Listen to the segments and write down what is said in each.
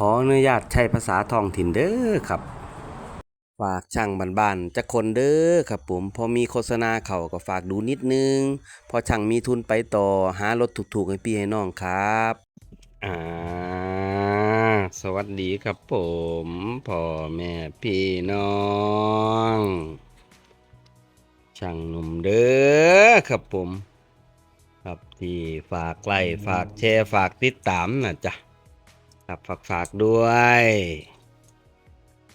ขออนุญาตใช้ภาษาท้องถิ่นเด้อครับ ฝากช่างบ้านๆจะคนเด้อครับผม พอมีโฆษณาเขาก็ฝากดูนิดนึง พอช่างมีทุนไปต่อหารถถูกๆให้พี่ให้น้องครับอ่าสวัสดีครับผมพ่อแม่พี่น้องช่างหนุ่มเด้อครับผม ครับที่ฝากไลค์ฝากแชร์ฝากติดตามนะจ๊ะ ครับฝากฝากด้วย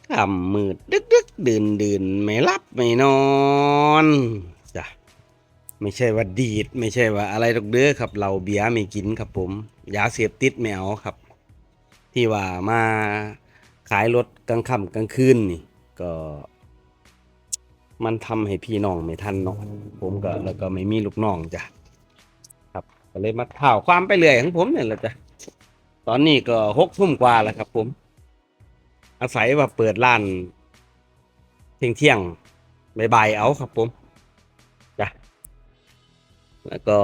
คำมืดดึกดึกดื่นดื่นไม่รับไม่นอนจ้ะไม่ใช่ว่าดีด ไม่ใช่ว่าอะไรตกเด้อครับ เราเบียร์ไม่กินครับผมยาเสพติดไม่เอาครับ ที่ว่ามาขายรถกลางค่ำกลางคืนนี่ก็ มันทำให้พี่น้องไม่ทันนาะผมก็แล้วก็ไม่มีลูกน้องจ้ะครับก็เลยมาข่าวความไปเรื่อยของผมเนี่ยแหละจ้ะ ตอนนี้ก็หกทุ่มกว่าแล้วครับ ผม อาศัยว่าเปิดร้านเที่ยงเที่ยงบ่ายๆเอาครับ ผมจ้ะแล้วก็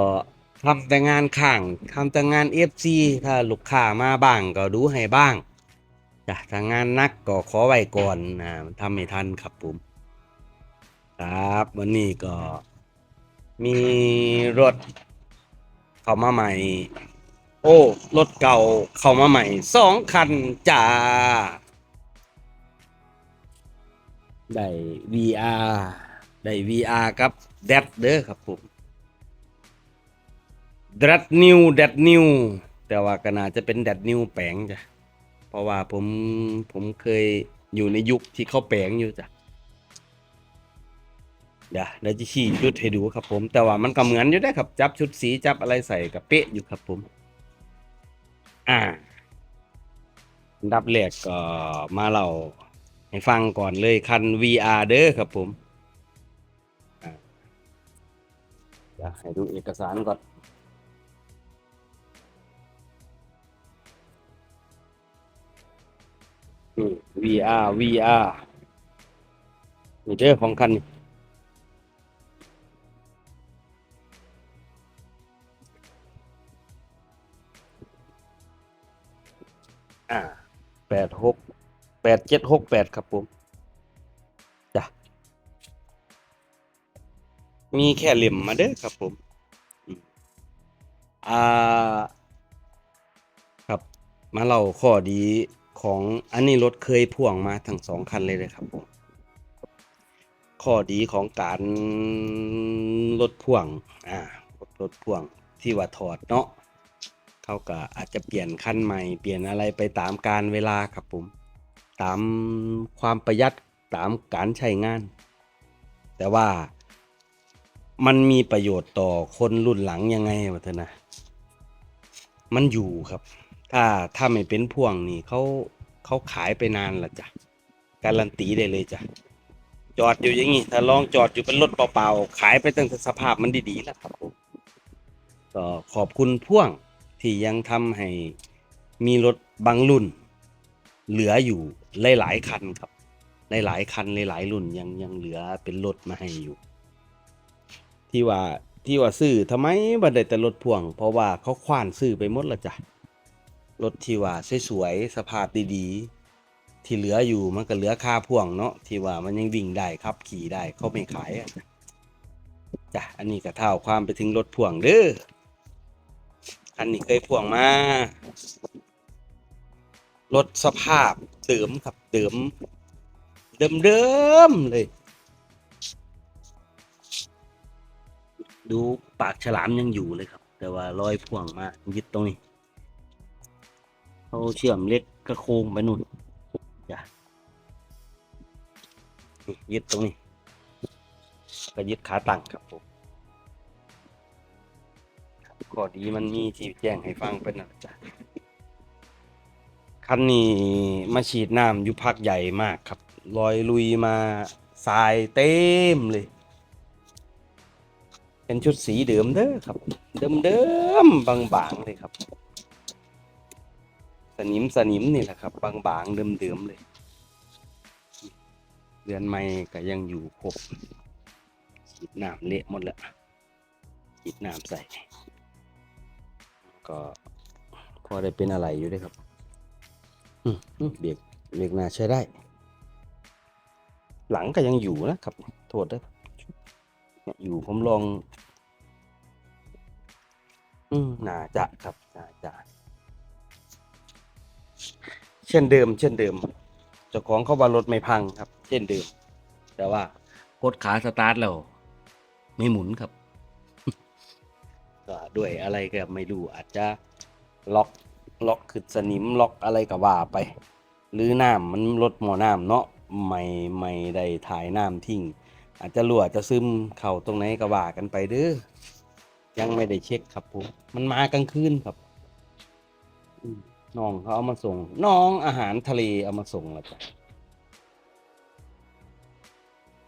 ทำแต่งานข้างทำแต่งานเอฟซีถ้าลูกค้ามาบ้างก็ดูให้บ้างจ้ะถ้างานนักก็ขอไว้ก่อนนะมันทำไม่ทันครับผมครับวันนี้ก็มีรถเข้ามาใหม่ อ้ รถเก่าเข้ามาใหม่สองคันจ้า ได้ VR ได้ VR ครับแดดเด้อครับผมแดดนิวแดดนิวแต่ว่าก็น่าจะเป็นแดดนิวแปลงจ้ะ เพราะว่าผมผมเคยอยู่ในยุคที่เขาแปลงอยู่จ้ะเดี๋ยวเดี๋ยวจะชี้ชุดให้ดูครับผม แต่ว่ามันก็เหมือนอยู่ได้ครับ จับชุดสีจับอะไรใส่กับเป๊ะอยู่ครับผม อ่าอันดับแรกก็มาเล่าให้ฟังก่อนเลยคัน VR เด้อครับผมอ่าเดี๋ยวให้ดูเอกสารก่อนนี่ VR VR นี่เด้อของคันนี้ อ่าแปดหกแปดเจ็ดหกแปดครับผมจ้ะมีแค่เหลี่ยมมาเด้อครับผมอ่าครับมาเล่าข้อดีของอันนี้รถเคยพ่วงมาทั้งสองคันเลยเลยครับผมข้อดีของการรถพ่วงอ่ารถพ่วงที่ว่าถอดเนาะ เขาก็อาจจะเปลี่ยนคันใหม่ เปลี่ยนอะไรไปตามการเวลาครับผม ตามความประหยัดตามการใช้งาน แต่ว่ามันมีประโยชน์ต่อคนรุ่นหลังยังไงวะเถอนะ มันอยู่ครับ ถ้าถ้าไม่เป็นพ่วงนี่เขาเขาขายไปนานละจ้ะ การันตีได้เลยจ้ะ จอดอยู่อย่างนี้ ถ้าลองจอดอยู่เป็นรถเปล่าๆ ขายไปตั้งแต่สภาพมันดีๆแล้วครับผมก็ขอบคุณพ่วง ที่ยังทำให้มีรถบางรุ่น เหลืออยู่หลายๆคันครับหลายๆคันหลายๆรุ่นยังยังเหลือเป็นรถมาให้อยู่ ที่ว่าที่ว่าซื้อทำไมบันไดแต่รถพ่วง เพราะว่าเขาควานซื้อไปหมดและจ้ะรถที่ว่าสวยๆสภาพดีๆ ที่เหลืออยู่มันก็เหลือค่าพ่วงเนาะที่ว่ามันยังวิ่งได้ขับขี่ได้เขาไม่ขายจ้ะอันนี้ก็เท่าความไปถึงรถพ่วงเด้อ อันนี้เคยพ่วงมารถสภาพเดิมครับเดิมเดิมเดิมเลย ดูปากฉลามยังอยู่เลยครับ แต่ว่ารอยพ่วงมายึดตรงนี้เขาเชื่อมเล็กกระโคงไปนู่นจ้ะยึดตรงนี้ก็ยึดขาตั้งครับผม ข้อดีมันมีที่แจ้งให้ฟังเป็นนะจ๊ะคันนี้มาฉีดน้ำอยู่พักใหญ่มากครับลอยลุยมาทรายเต็มเลย เป็นชุดสีเดิมเด้อครับ เดิมเดิมๆบางๆเลยครับ สนิมสนิมนี่แหละครับ บางๆเดิมเดิมๆเลย เดือนไม่ก็ยังอยู่ครบฉีดน้ำเละหมดแล้วฉีดน้ำใส่ ก็พอได้เป็นอะไรอยู่ด้วยครับอืมอืมเบรกเบรกหน้าใช้ได้ หลังก็ยังอยู่นะครับ โทษด้วยเนี่ยอยู่ผมลอง อืมน่าจะครับน่าจะเช่นเดิม เช่นเดิมเจ้าของเขาว่ารถไม่พังครับ เช่นเดิม แต่ว่ากดขาสตาร์ทแล้วไม่หมุนครับ ก็ด้วยอะไรก็ไม่รู้อาจจะล็อกล็อกขึ้นสนิมล็อกอะไรก็ว่าไป หรือน้ำมันลดหมอน้ำเนาะไม่ไม่ได้ถ่ายน้ำทิ้งอาจจะรั่วจะซึมเข่าตรงไหนก็ว่ากันไปเด้อยังไม่ได้เช็คครับผมมันมากลางคืนครับน้องเขาเอามาส่ง น้องอาหารทะเลเอามาส่งแล้วจ้ะ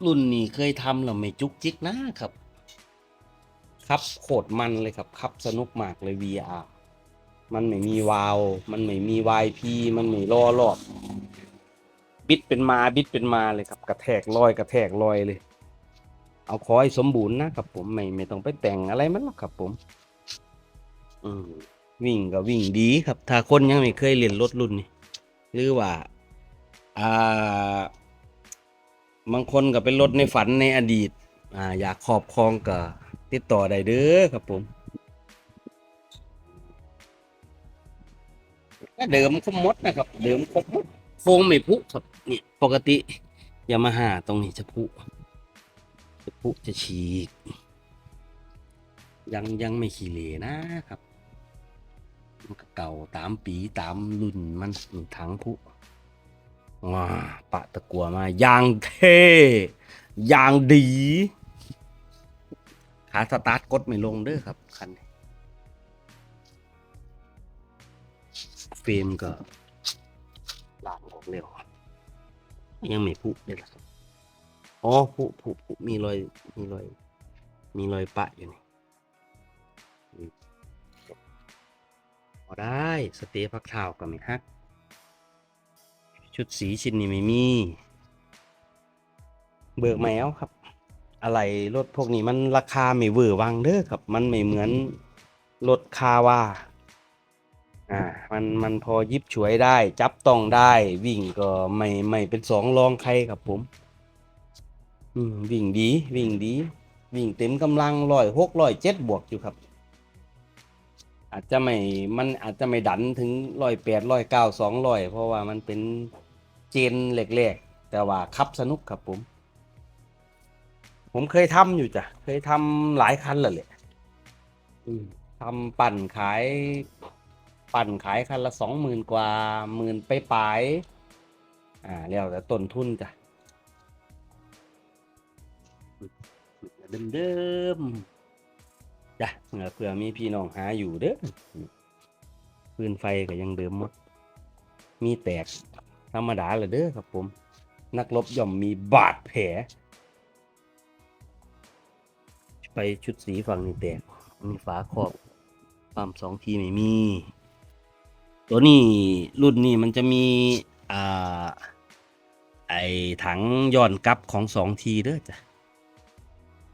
รุ่นนี้เคยทำแล้วไม่จุกจิกนะครับ ครับโคตรมันเลยครับครับสนุกมากเลย VR มันไม่มีวาว มันไม่มี YP มันไม่ล้อรอบ บิดเป็นมาบิดเป็นมาเลยครับ กระแทกลอยกระแทกลอยเลย เอาขอให้สมบูรณ์นะครับผมไม่ไม่ต้องไปแต่งอะไรมันหรอกครับผม อืมวิ่งก็วิ่งดีครับ ถ้าคนยังไม่เคยเรียนรถรุ่นนี้หรือว่า อ่า บางคนก็เป็นรถในฝันในอดีต อ่า อยากครอบครองก็ ติดต่อได้เด้อครับผมก็เดิมครบมดนะครับ เดิมครบมดโฟงไม่พุครับเนี่ยปกติยามาฮ่าตรงนี้จะพุจะพุจะฉีก ยังยังไม่ขี้เหร่นะครับมันก็เก่าตามปีตามรุ่นมันถังพุว้าปะตะกัวมายางเท่ยางดี ขาสตาร์ทกดไม่ลงเด้อครับคันนี้เฟรมก็ลามออกเร็วยังไม่พุเลยล่ะครับอ๋อพุพุพุมีรอยมีรอย มีรอยปะอยู่นี่พอได้สเตย์พักเท้าก็ไม่ฮัก ชุดสีชิ้นนี้ไม่มี เบิกแมวครับ อะไรรถพวกนี้มันราคาไม่เวอร์วังเด้อครับ มันไม่เหมือนรถคาว่าอ่ามันมันพอยิบฉวยได้ จับต้องได้วิ่งก็ไม่ไม่เป็นสองรองใครครับผมอืมวิ่งดี วิ่งดี วิ่งเต็มกำลังร้อยหกร้อยเจ็ดบวกอยู่ครับ อาจจะไม่มันอาจจะไม่ดันถึงร้อยแปดร้อยเก้าสองร้อยเพราะว่ามันเป็นเจนแรกๆแต่ว่าขับสนุกครับผม ผมเคยทำอยู่จ้ะ เคยทำหลายคันแล้วแหละอืมทำปั่นขาย ปั่นขายคันละสองหมื่นกว่าหมื่นไปปลายๆอ่าแล้วแต่ต้นทุนจ้ะเดิมๆจ้ะเผื่อมีพี่น้องหาอยู่เด้อปืนไฟก็ยังเดิมหมด มีแตกธรรมดาเลยเด้อครับผม นักรบย่อมมีบาดแผล ชุดสีฝั่งนี้แตก มีฝาครอบปั๊มสองทีไม่มี ตัวนี้รุ่นนี้มันจะมีอ่าไอถังย้อนกลับของสองทีเด้อจ้ะ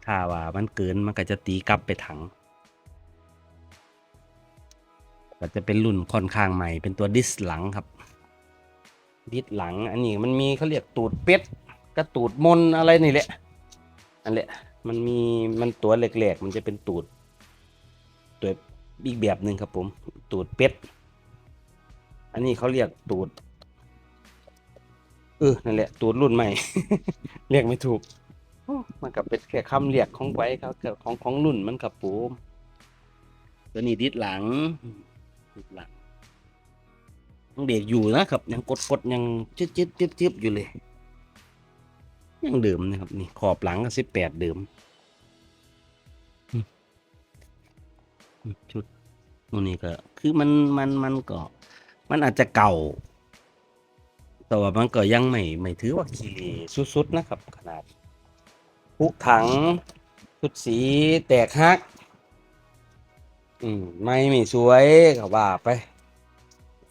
ถ้าว่ามันเกินมันก็จะตีกลับไปถัง ก็จะเป็นรุ่นค่อนข้างใหม่ เป็นตัวดิสหลังครับ ดิสหลังอันนี้มันมีเขาเรียกตูดเป็ดกระตูดมนอะไรนี่แหละนั่นแหละ มันมีมันตัวเหลกๆ มันจะเป็นตูดตัวอีกแบบหนึ่งครับผม ตูดเป็ด อันนี้เขาเรียกตูด เออ นั่นแหละ ตูดรุ่นใหม่ เรียกไม่ถูก มันก็เป็นแค่คำเรียกของไว้ครับเกิดของของรุ่นมันกับปูมตัวนี้ดิดหลังดิดหลังยังเบรกอยู่นะครับ ยังกดกดยังจึ๊บจึ๊บจึ๊บจึ๊บอยู่เลย ยังเดิมนะครับนี่ขอบหลังก็สิบแปดเดิมอืมอืมชุดตัวนี้ก็ คือมันมันมันก็ มันอาจจะเก่า แต่ว่ามันก็ยังไม่ไม่ถือว่าขี้สุดๆนะครับ ขนาดพุถังชุดสีแตกฮัก อืมไม่ไม่สวยก็ว่าไป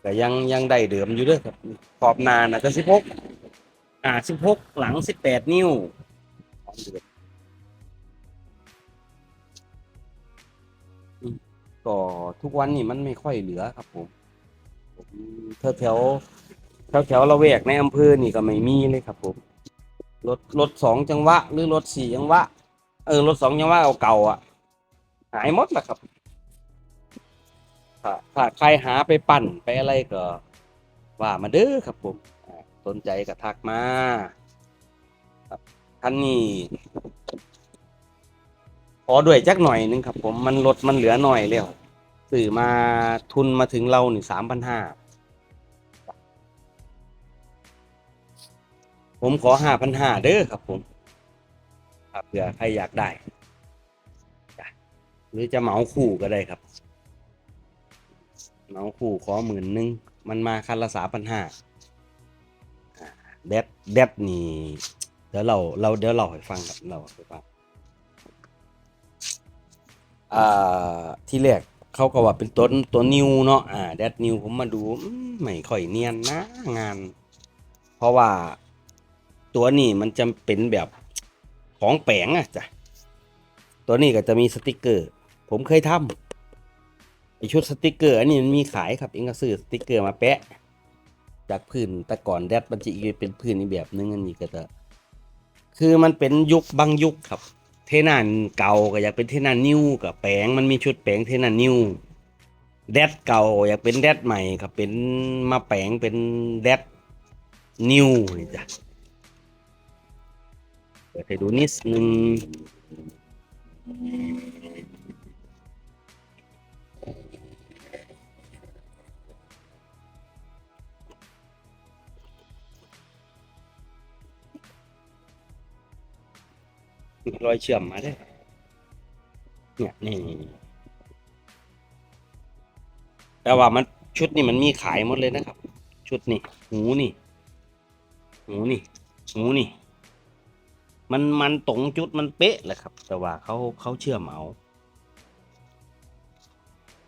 แต่ยังยังได้เดิมอยู่เด้วยครับขอบนานะจะสิบหก อ่าสิบหกหลังสิบแปดนิ้วก็ทุกวันนี้มันไม่ค่อยเหลือครับผมผมแถวแถวแถวแถวละแวกในอำเภอนี่ก็ไม่มีเลยครับผมรถรถสองจังหวะ หรือรถสี่จังหวะ เออรถสองจังหวะเก่าๆอะ หายหมดแล้วครับถ้าถ้าใครหาไปปั่นไปอะไรก็ ว่ามาเด้อครับผม สนใจก็ทักมาครันนี้ขอด้วยจักหน่อยหนึงครับผมมันลดมันเหลือหน่อยแล้วซื้อมาทุนมาถึงเราหนึ่งสามพันห้าผมขอห้าพันห้าเด้อครับผมครับเผื่อใครอยากได้ หรือจะเหมาคู่ก็ได้ครับเหมาคู่ขอหมื่นหนึ่งมันมาคันละสามพันห้า แดดแดดนี่ เดี๋ยวเราเราเดี๋ยวเราให้ฟังครับเราให้ฟังอ่าที่แรกเขาก็ว่าเป็นต้นตัวนิวเนาะอ่าแดดนิวผมมาดูไม่ค่อยเนียนนะงาน เพราะว่าตัวนี้มันจะเป็นแบบของแปลงอะจ้ะตัวนี้ก็จะมีสติกเกอร์ ผมเคยทำไอชุดสติกเกอร์อันนี้มันมีขายครับเองก็ซื้อสติกเกอร์มาแปะ จากพื้นแต่ก่อนแดดมันจะอีกเป็นพื้นอีกแบบนึงอันนี้ก็จะคือมันเป็นยุคบางยุคครับ เทนานเก่าก็อยากเป็นเทนานนิวกับแปลงมันมีชุดแปลงเทนานนิวแดดเก่าอยากเป็นแดดใหม่ครับเป็นมาแปลงเป็นแดดนิวนี่จ้ะเปิดให้ดูนิดนึง มีรอยเชื่อมมาด้วยเนี่ยนี่แต่ว่ามันชุดนี่มันมีขายหมดเลยนะครับ ชุดนี่หูนี่หูนี่หูนี่ มันมันตรงจุดมันเป๊ะเลยครับ แต่ว่าเขาเขาเชื่อมเอา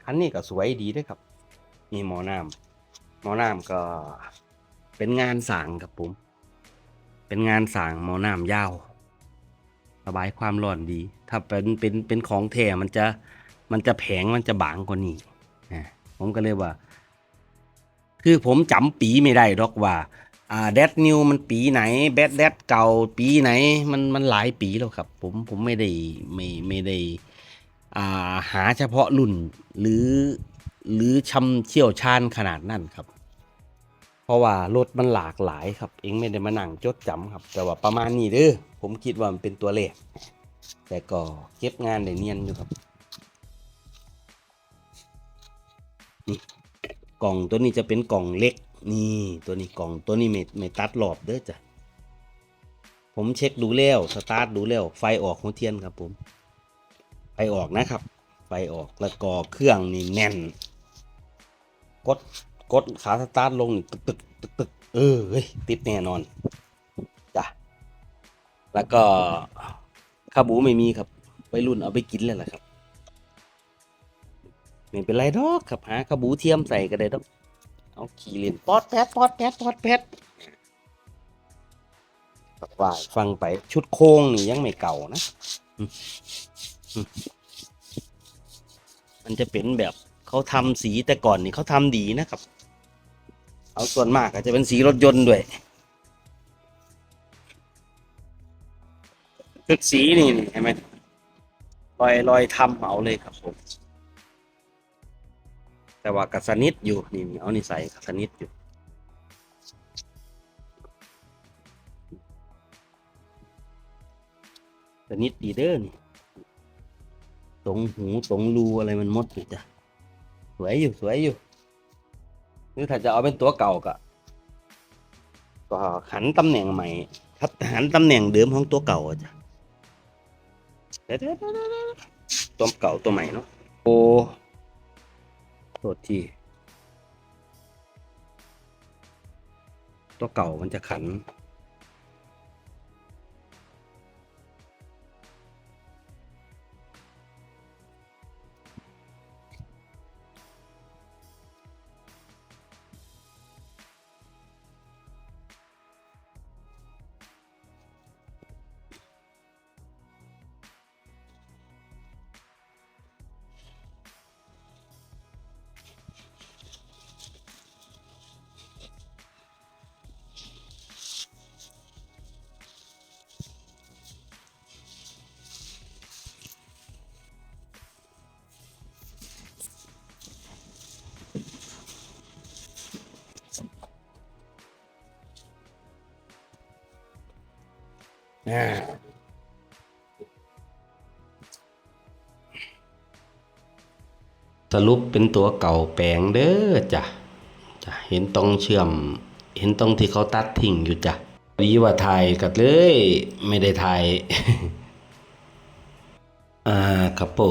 คันนี้ก็สวยดีด้วยครับ มีหมอน้ำหมอน้ำก็เป็นงานสั่งครับผม เป็นงานสั่งหมอน้ำยาว ระบายความร้อนดี ถ้าเป็นเป็นเป็นของแท้มันจะมันจะแผงมันจะบางกว่านี้นะผมก็เลยว่า คือผมจำปีไม่ได้หรอกว่าอ่าแดดนิวมันปีไหนแบดแดดเก่าปีไหน มันมันหลายปีแล้วครับ ผมผมไม่ได้ไม่ไม่ได้อ่าหาเฉพาะรุ่นหรือหรือชำเชี่ยวชาญขนาดนั้นครับ เพราะว่ารถมันหลากหลายครับ เองไม่ได้มานั่งจดจำครับ แต่ว่าประมาณนี้เด้อ ผมคิดว่ามันเป็นตัวเลข แต่ก็เก็บงานได้เนียนอยู่ครับนี่กล่องตัวนี้จะเป็นกล่องเล็ก นี่ตัวนี้กล่องตัวนี้ไม่ไม่ตัดหลอบเด้อจ้ะผมเช็คดูแล้วสตาร์ทดูแล้วไฟออกหัวเทียนครับ ผมไฟออกนะครับ ไฟออกแล้วก็เครื่องนี่แน่น กดกดขาสตาร์ทลงนี่ตึกตึกตึกตึกเออติดแน่นอน แล้วก็ข้าวบูไม่มีครับไปรุ่นเอาไปกินเลยแหละครับไม่เป็นไรดอกครับหาข้าวบูเทียมใส่ก็ได้ดอกเอาขี่เล่นปอดแพดปอดแพดปอดแพดว่าฟังไปชุดโค้งนี่ยังไม่เก่านะอืมอืมมันจะเป็นแบบเขาทำสีแต่ก่อนนี่เขาทำดีนะครับ เอาส่วนมากอาจจะเป็นสีรถยนต์ด้วย คือสีนี่นี่เห็นไหมรอยรอยทำเอาเลยครับผม แต่ว่ากัสนิดอยู่นี่นี่เอานี่ใส่กัสนิดอยู่กัสนิดดีเด้อนี่ตรงหูตรงรูอะไรมันมดอยู่จ้ะสวยอยู่สวยอยู่หรือถ้าจะเอาเป็นตัวเก่าก็ก็หันตำแหน่งใหม่ครับหันตำแหน่งเดิมของตัวเก่าจ้ะ เดี๋ยวๆๆๆตัวเก่าตัวใหม่เนาะโอ้โทษทีตัวเก่ามันจะขัน สรุปเป็นตัวเก่าแปลงเด้อจ้ะจ้ะเห็นตรงเชื่อม เห็นตรงที่เขาตัดทิ้งอยู่จ้ะดีว่าถ่ายกันเลย ไม่ได้ถ่ายอ่าครับผ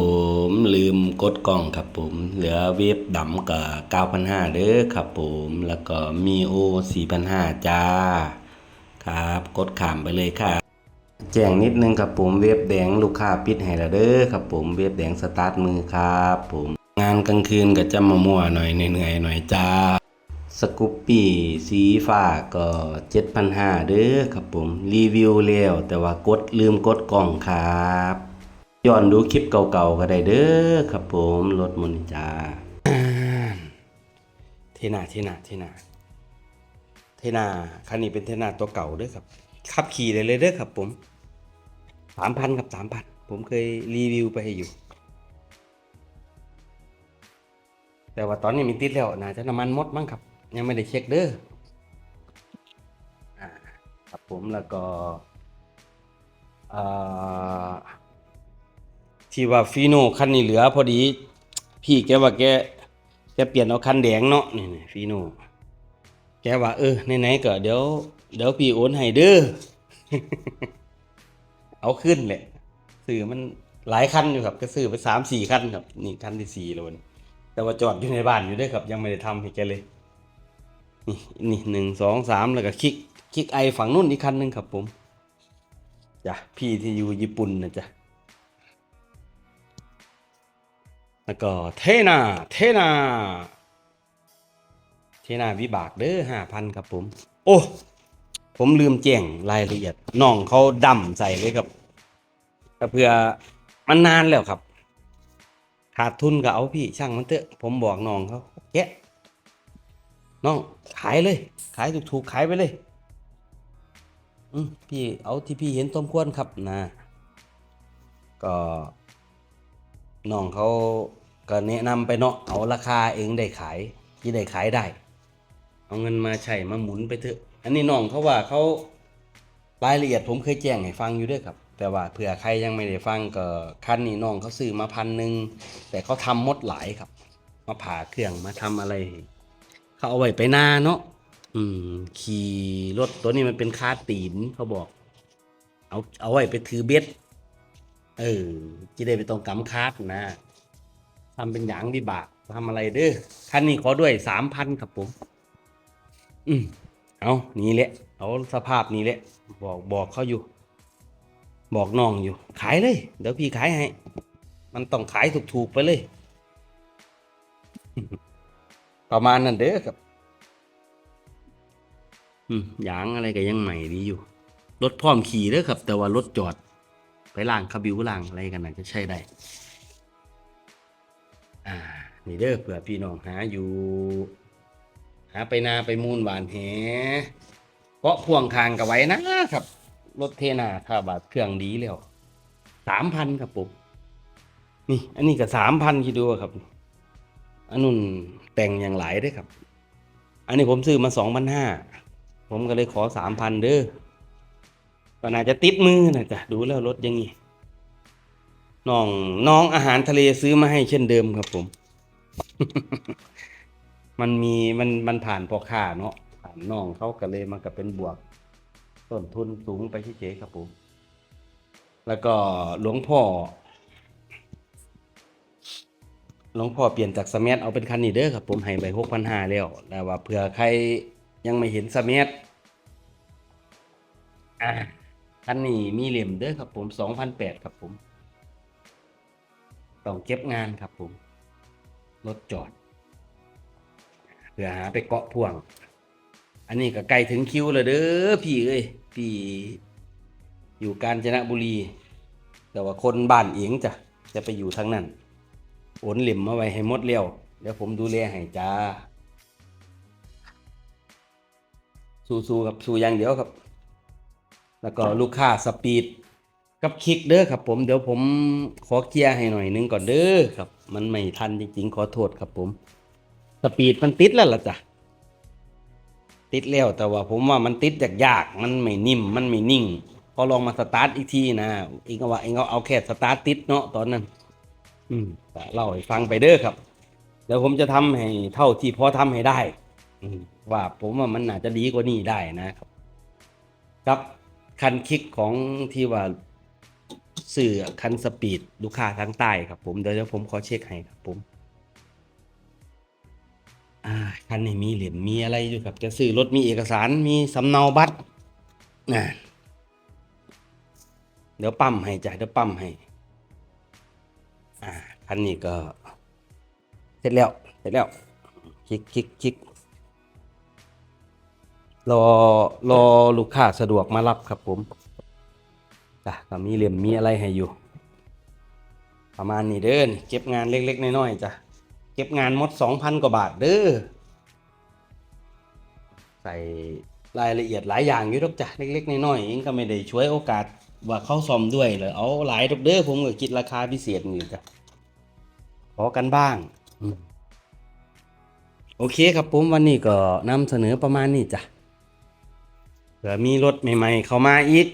มลืมกดกล้องครับผม เหลือเวฟดำกับ9,500เด้อครับผม แล้วก็มีโอ4,500จ้า ครับ กดขามไปเลยค่ะ แจ้งนิดนึงครับผมเว็บแดงลูกค้าปิดให้ล้วเด้อครับผมเว็บแดงสตาร์ทมือครับผมงานกลางคืนก็จะมามั่วหน่อยเหนื่อยหน่อยจ้าสกูปปี้สีฟ้าก็7,500เด้อครับผมรีวิวแล้วแต่ว่ากดลืมกดกล่องครับย้อนดูคลิปเก่าๆก็ได้เด้อครับผมรถมุนจ้าเทนาเทนาเทนาเทนาคันนี้เป็นเทนาตัวเก่าเด้อครับ ขับขี่ได้เลยเด้อครับผมสามพันกับสามพันผมเคยรีวิวไปให้อยู่ แต่ว่าตอนนี้มีติดแล้วน่าจะน้ำมันหมดมั้งครับ ยังไม่ได้เช็คเด้ออครับผมแล้วก็ที่ว่าฟีโน่คันนี้เหลือพอดี พี่แกว่าแกแกเปลี่ยนเอาคันแดงเนาะนี่นี่ฟีโน่แกว่าเออไหนๆก็เดี๋ยว เดี๋ยวพี่โอนให้เด้อเอาขึ้นแหละซื้อมันหลายคันอยู่ครับ ก็ซื้อไปสามสี่คันครับ นี่คันที่สี่แล้วนี่แต่ว่าจอดอยู่ในบ้านอยู่ด้วยครับ ยังไม่ได้ทำให้แกเลย นี่นี่หนึ่งสองสามแล้วก็คลิกคลิกไอฝั่งนู้นอีกคันหนึ่งครับผมจ้ะพี่ที่อยู่ญี่ปุ่นนะจ๊ะแล้วก็เทนาเทนาเทนาวิบากเด้อห้าพันครับผม โอ้ ผมลืมแจ้งรายละเอียดน้องเขาดำใส่เลยครับเพื่อมันนานแล้วครับ ขาดทุนก็เอาพี่ช่างมันเถอะ ผมบอกน้องเขาแกะน้องขายเลย ขายถูกๆขายไปเลยพี่เอาที่พี่เห็นสมควรครับนะ ก็น้องเขาก็แนะนำไปเนาะเอาราคาเองได้ขายที่ได้ขายได้ เอาเงินมาใช้มาหมุนไปเถอะ อันนี้น้องเขาว่าเขารายละเอียดผมเคยแจ้งให้ฟังอยู่ด้วยครับ แต่ว่าเผื่อใครยังไม่ได้ฟังก็คันนี้น้องเขาซื้อมาพันหนึ่งแต่เขาทำมดหลายครับ มาผ่าเครื่องมาทำอะไร เขาเอาไว้ไปหน้าเนาะอืม ขี่รถตัวนี้มันเป็นคาตีนเขาบอก เอาเอาไว้ไปถือเบ็ดเออจะได้ไปตรงกำคาดนะทำเป็นอย่างวิบากทำอะไรเด้อคันนี้ขอด้วยสามพันครับผม อืม เอานี่แหละ เอาสภาพนี้แหละ บอกบอกเขาอยู่ บอกน้องอยู่ ขายเลย เดี๋ยวพี่ขายให้ มันต้องขายถูกๆไปเลย ประมาณนั้นเด้อครับ อืมยางอะไรก็ยังใหม่ดีอยู่ รถพร้อมขี่เด้อครับ แต่ว่ารถจอด ไปล่างคาบิวล่างอะไรกันน่าจะใช่ได้ อ่า นี่เด้อเผื่อพี่น้องหาอยู่ หาไปนาไปมูนหวานแหเพราะพ่วงคางกับไว้นะครับ รถเทนาถ้าบาทเครื่องดีแล้วสามพันครับผมนี่ อันนี้ก็สามพันคิดดูครับ อันนู้นแต่งอย่างหลายด้วยครับ อันนี้ผมซื้อมาสองพันห้าผมก็เลยขอสามพันเด้อก็น่าจะติดมือนะจ๊ะดูแล้วรถอยังงี้น้องน้องอาหารทะเลซื้อมาให้เช่นเดิมครับผม มันมีมันมันผ่านพอค่าเนาะผ่านน้องเขาก็เลยมันก็เป็นบวก ต้นทุนสูงไปเฉยๆครับผม แล้วก็หลวงพ่อ หลวงพ่อเปลี่ยนจากสมัทเอาเป็นคันนี้เด้อครับผมให้ไปหกพันห้าแล้วแต่ว่าเผื่อใครยังไม่เห็นสมัทอ่าคันนี้มีเหลี่ยมเด้อครับผมสองพันแปดครับผม ต้องเก็บงานครับผม รถจอด เพื่อหาไปเกาะพ่วง อันนี้ก็ใกล้ถึงคิวแล้วเด้อพี่เอ้ยพี่อยู่กาญจนบุรี แต่ว่าคนบ้านเอียงจ้ะจะไปอยู่ทางนั้นโอนเหลิมมาไว้ให้หมดเร็วเดี๋ยวผมดูแลให้จ้า สู้ๆครับสู้อย่างเดียวครับ แล้วก็ลูกค้าสปีดกับคลิกเด้อครับ ผมเดี๋ยวผมขอเคลียร์ให้หน่อยนึงก่อนเด้อครับ มันไม่ทันจริงๆ ขอโทษครับผม สปีดมันติดแล้วล่ะจ้ะ ติดแล้วแต่ว่าผมว่ามันติดยากๆมันไม่นิ่มมันไม่นิ่ง พอลองมาสตาร์ทอีกทีนะเองก็ว่าเองก็เอาแค่สตาร์ทติดเนาะตอนนั้น อืมก็เล่าให้ฟังไปเด้อครับเดี๋ยวผมจะทำให้เท่าที่พอทำให้ได้ อืว่าผมว่ามันอาจจะดีกว่านี้ได้นะครับ ครับคันคิกของที่ว่าสื่อคันสปีดลูกค้าทางใต้ครับผมเดี๋ยวผมขอเช็คให้ครับผม อ่าคันนี้มีเหรียญมีอะไรอยู่ครับจะซื้อรถมีเอกสารมีสำเนาบัตรนะเดี๋ยวปั๊มให้จ้ะเดี๋ยวปั๊มให้อ่าคันนี้ก็ เสร็จแล้วเสร็จแล้วคลิกคลิกคลิกรอรอลูกค้าสะดวกมารับครับผมจ้ะก็มีเหลี่ยมมีอะไรให้อยู่ ประมาณนี้เด้อนเก็บงานเล็ก ๆ น้อยๆจ้ะ เก็บงานมดสองพันกว่าบาทเด้อใส่รายละเอียดหลายอย่างอยู่ดอกจ้ะเล็กๆน้อยๆเองก็ไม่ได้ช่วยโอกาสว่าเข้าซ่อมด้วยเลยเอาหลายดอกเด้อผมก็คิดราคาพิเศษอยู่จ้ะขอกันบ้างโอเคครับผมวันนี้ก็นำเสนอประมาณนี้จ้ะเผื่อมีรถใหม่ ๆ เข้ามาอีก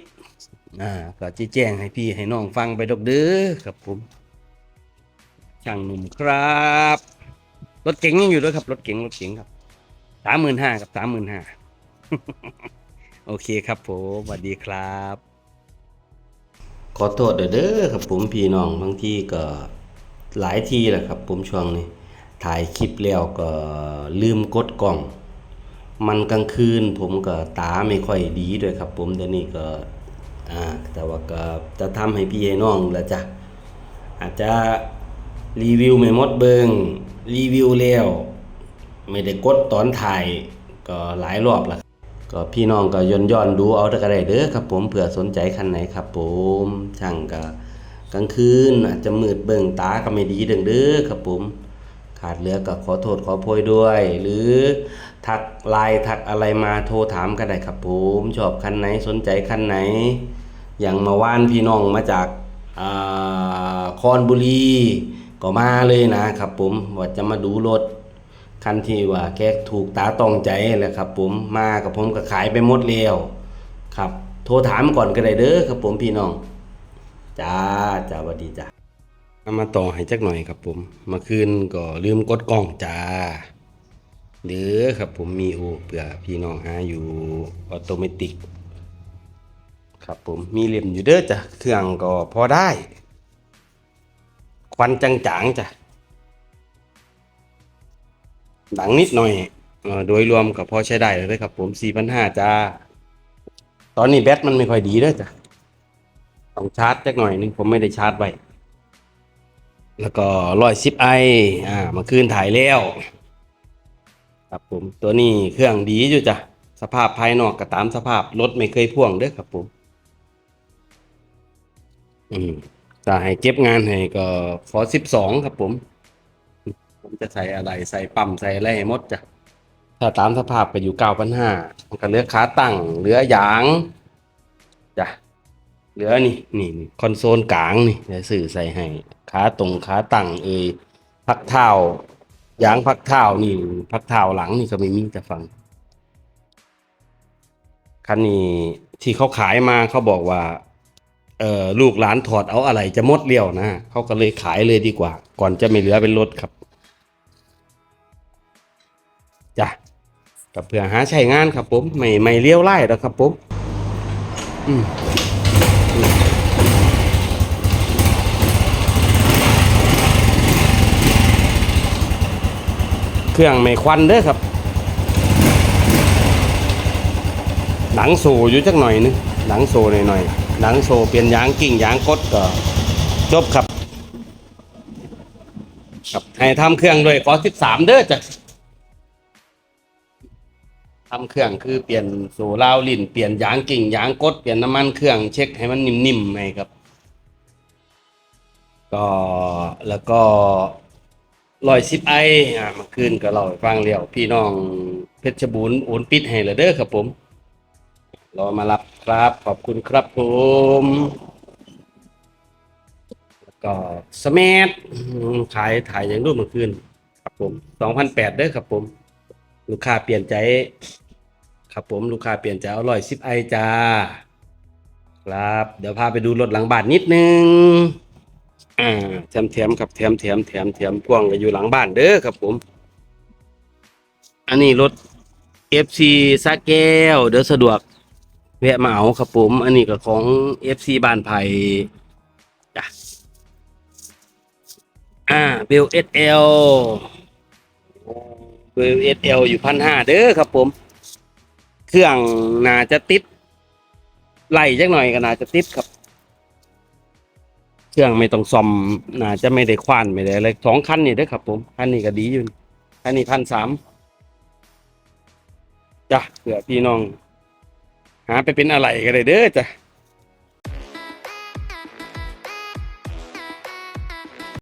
อ่าก็จะแจ้งให้พี่ให้น้องฟังไปดอกเด้อครับผมช่างหนุ่มครับ รถเก๋งยังอยู่ด้วยครับ รถเก๋งรถเก๋งครับสามหมื่นห้ากับสามหมื่นห้าโอเคครับผมสวัสดีครับ ขอโทษเด้อครับผมพี่น้องบางทีก็หลายทีแหละครับ ผมช่วงนี้ ถ่ายคลิปแล้วก็ลืมกดกล้อง มันกลางคืน ผมก็ตาไม่ค่อยดีด้วยครับ ผมเดี๋ยวนี้ก็อ่าแต่ว่าก็จะทำให้พี่ให้น้องล้วจ้ะอาจจะ รีวิวไม่หมดเบิงรีวิวแล้วไม่ได้กดตอนถ่ายก็หลายรอบละก็พี่น้องก็ย้อนย้อนดูเอาแต่ก็ได้เด้อครับ ผมเผื่อสนใจคันไหนครับ ผมช่างก็กลางคืนอาจจะมืดเบิงตาก็ไม่ดีเด้งเด้อครับผมขาดเหลือก็ขอโทษขอโพยด้วย หรือทักไลน์ทักอะไรมาโทรถามก็ได้ครับผมชอบคันไหนสนใจคันไหน อย่างมาว่านพี่น้องมาจากอ่าคอนบุรี ก็มาเลยนะครับผมว่าจะมาดูรถคันที่ว่าแกถูกตาต้องใจแหละครับ ผมมากับผมก็ขายไปหมดแล้วครับ โทรถามก่อนก็ได้เด้อครับผมพี่น้องจ้าจ้าสวัสดีจ้ามาต่อให้จักหน่อยครับผมเมื่อคืนก็ลืมกดกล้องจ้าหรือครับผมมีโอเผื่อพี่น้องหาอยู่ออโตเมติก ครับผมมีเหลี่ยมอยู่เด้อจ้ะเครื่องก็พอได้ ควันจางๆจ้ะดังนิดหน่อยโดยรวมก็พอใช้ได้เลยครับ ผม4,500จ้า ตอนนี้แบตมันไม่ค่อยดีเด้อจ้ะต้องชาร์จจักหน่อยนึงผมไม่ได้ชาร์จไว้แล้วก็ร้อยสิบไออ่ามาคืนถ่ายแล้ว ครับผมตัวนี้เครื่องดีอยู่จ้ะสภาพภายนอกก็ตามสภาพรถไม่เคยพ่วงเด้อครับผม อืม จะให้เก็บงานให้ก็ขอสิบสองครับผม ผมจะใส่อะไรใส่ปั๊มใส่อะไรให้หมดจ้ะ ถ้าตามสภาพก็อยู่เก้าพันห้ามันก็เหลือขาตั้งเหลือยางจ้ะเหลือนี่นี่คอนโซลกลางนี่เดี๋ยวสื่อใส่ให้ขาตรงขาตั้งเอยพักเท้ายางพักเท้านี่พักเท้าหลังนี่ก็ไม่มีจะฟังคันนี้ที่เขาขายมาเขาบอกว่า เอ่อลูกหลานถอดเอาอะไรจะหมดเลี้ยวนะเขาก็เลยขายเลยดีกว่า ก่อนจะไม่เหลือเป็นรถครับจ้ะกับเพื่อหาใช้งานครับผมไม่ไม่เลี้ยวไล่แล้วครับผมอืมเครื่องไม่ควันเด้อครับหนังโซอยู่จักหน่อยนึงหนังโซหน่อยๆ หนังโซเปลี่ยนยางกิ่งยางกดก็จบครับ ครับให้ทำเครื่องด้วยกอสิบสามเด้อจ้ะทำเครื่องคือเปลี่ยนโซลาวลิ่นเปลี่ยนยางกิ่งยางกดเปลี่ยนน้ำมันเครื่องเช็คให้มันนิ่มๆให้ครับ ก็แล้วก็ลอยสิบไออ่ามาคืนก็เล่าฟังเลี้ยวพี่น้องเพชรบูรณ์โอนปิดให้และเด้อครับผม รอมารับครับ ขอบคุณครับผมแล้วก็สแมัอืมขายถ่ายอย่างรูปเมื่อคืนครับผมสองพันแปดเด้อครับผม ลูกค้าเปลี่ยนใจ ครับผมลูกค้าเปลี่ยนใจอร่อยซิปไอจ้าครับ เดี๋ยวพาไปดูรถหลังบ้านนิดนึงอ่าแถมแถมครับแถมแถมแถมแถมพ่วงก็อยู่หลังบ้านเด้อครับผม อันนี้รถ FC สาแก้ว เดี๋ยวสะดวก แวะมาเอาครับผม อันนี้ก็ของ FC บ้านไผ่จ้ะอ่าเบลเอสเอลเบลเอสเอลอยู่พันห้าเด้อครับผม เครื่องน่าจะติดไล่จักหน่อยก็น่าจะติดครับ เครื่องไม่ต้องซ่อมน่าจะไม่ได้ควานไม่ได้อะไรสองคันนี่เด้อครับ ผมคันนี้ก็ดีอยู่คันนี้พันสามจ้ะเผื่อพี่น้อง หาไปเป็นอะไรก็ได้เด้อจ้ะ